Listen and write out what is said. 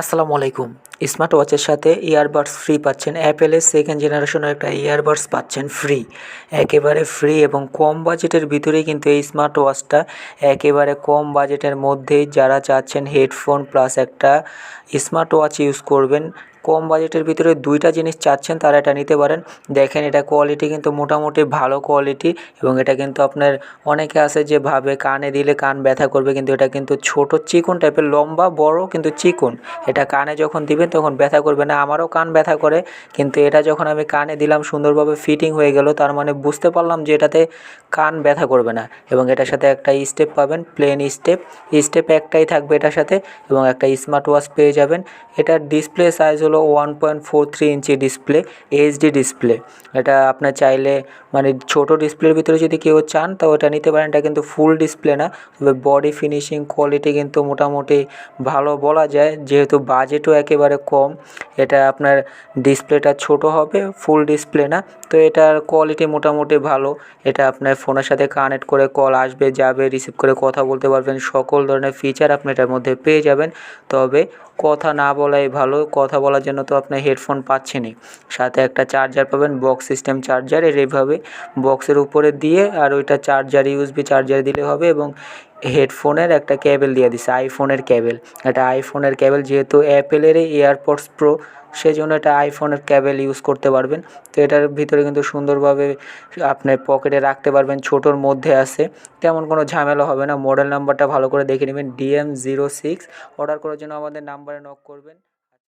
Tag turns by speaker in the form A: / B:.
A: আসসালামু আলাইকুম। স্মার্ট ওয়াচের সাথে ইয়ারবাডস ফ্রি পাচ্ছেন। অ্যাপেলের সেকেন্ড জেনারেশনের একটা ইয়ারবাডস পাচ্ছেন ফ্রি একেবারে ফ্রি এবং কম বাজেটের ভিতরেই কিন্তু এই স্মার্ট ওয়াচটা একেবারে কম বাজেটের মধ্যেই যারা চাচ্ছেন হেডফোন প্লাস একটা স্মার্ট ওয়াচ ইউজ করবেন। কম বাজেটের ভিতরে দুইটা জিনিস চাচ্ছেন, তারা এটা নিতে পারেন। দেখেন এটা কোয়ালিটি কিন্তু মোটামুটি ভালো কোয়ালিটি এবং এটা কিন্তু আপনার অনেকে আছে যে ভাবে কানে দিলে কান ব্যথা করবে, কিন্তু এটা কিন্তু ছোট চিকন টাইপের লম্বা, বড় কিন্তু চিকন। এটা কানে যখন দিবেন তখন ব্যথা করবে না, আমারও কান ব্যথা করে। কিন্তু এটা যখন আমি কানে দিলাম, সুন্দরভাবে ফিটিং হয়ে গেল, তার মানে বুঝতে পারলাম যে এটাতে কান ব্যথা করবে না এবং এটার সাথে একটা স্টেপ পাবেন, প্লেন স্টেপ। স্টেপ একটাই থাকবে এটার সাথে এবং একটা স্মার্ট ওয়াচ পেয়ে যাবেন। এটার ডিসপ্লে সাইজ হলো one point four three inch display HD display. এটা আপনার চাইলে মানে ছোট ডিসপ্লের ভিতরে যদি কেউ চান, তো ওটা নিতে পারেন। এটা কিন্তু ফুল ডিসপ্লে না, তবে বডি ফিনিশিং কোয়ালিটি কিন্তু মোটামুটি ভালো বলা যায়। যেহেতু বাজেটও একেবারে কম। এটা আপনার ডিসপ্লেটা ছোট হবে ফুল ডিসপ্লে না। তো এটার কোয়ালিটি মোটামুটি ভালো। এটা আপনার ফোনের সাথে কানেক্ট করে কল আসবে, যাবে রিসিভ করে কথা বলতে পারবেন। সকল ধরনের ফিচার আপনি এটার মধ্যে পেয়ে যাবেন। তবে কথা না বলাই ভালো, কথা বলার জন্য তো আপনি হেডফোন পাচ্ছেনই। সাথে একটা চার্জার পাবেন বক্স সিস্টেম চার্জার এর এইভাবে বক্সের উপরে দিয়ে আর ওইটা চার্জার ইউএসবি চার্জার দিলে হবে এবং হেডফোনের একটা ক্যাবেল দিয়ে দিছে, আইফোনের ক্যাবেল। এটা আইফোনের ক্যাবেল যেহেতু অ্যাপেলেরই এয়ারপডস প্রো সেই জন্য এটা আইফোনের ক্যাবেল ইউজ করতে পারবেন। তো এটার ভিতরে কিন্তু সুন্দরভাবে আপনি পকেটে রাখতে পারবেন, ছোটোর মধ্যে আছে। তেমন কোনো ঝামেলা হবে না, মডেল নাম্বারটা ভালো করে দেখে নেবেন, ডিএম জিরো সিক্স। অর্ডার করার জন্য আমাদের নাম্বারে নক করবেন।